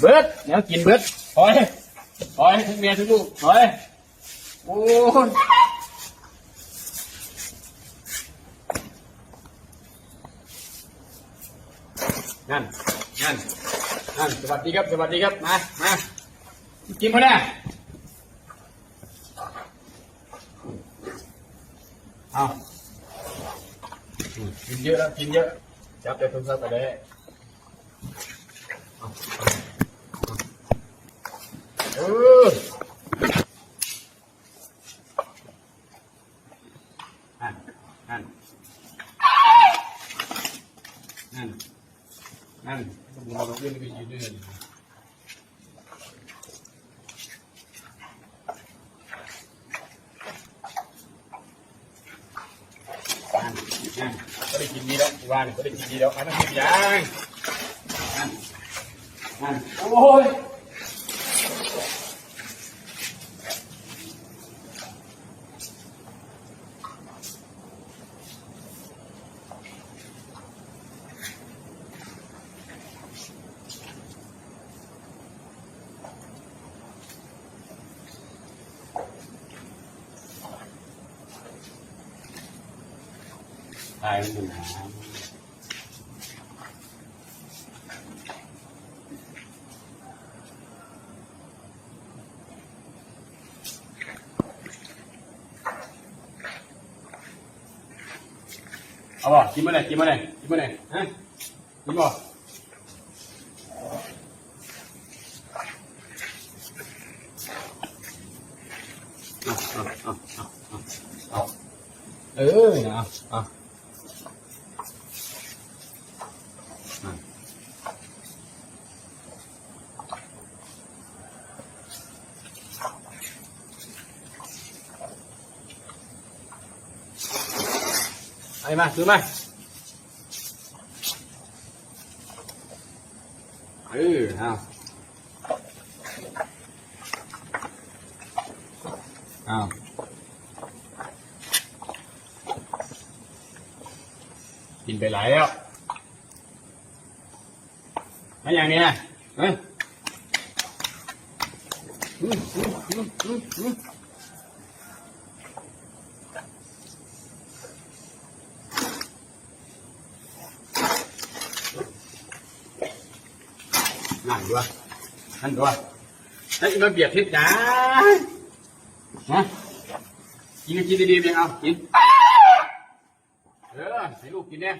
เบิดแนวกินเบิดถอยถอยทั้งเมียทั้งลูกถอยโอ้ยนั่นนั่นนั่นสวัสดีครับ สวัสดีครับ มา มา กินพอได้เอากินเยอะแล้ว กินเยอะ จับแต่โทรศัพท์ไปเล ừ. ăn ăn ăn ăn có đi chìm đi đâu qua này có đi ăn đi đâu ăn nó chìm ăn ăn ôi ทรายมันอยู่หนาเอาบ่กินมาเลยกินมาไหนกินมาไหนฮะกินบ่เออเอาเอา ไอ้มาซื้อมาเออเอาเอากินไปหลายแล้วมาอย่างนี้นะเฮ้ย หลังด้วยนั่นด้วยแล้วอีมาเบียดทิศจ้าฮะกินกินดีๆเพียงเอากินเออให้ลูกกินเนี่ย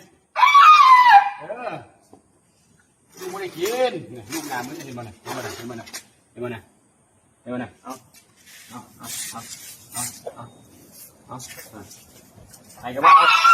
เออลูกไม่ได้กินลูกหลานมันจะเห็นมันเห็นมันเห็นมันเห็นมันเห็นมันเอาเอาเอาเอาเอาเอาไปกันบ้าง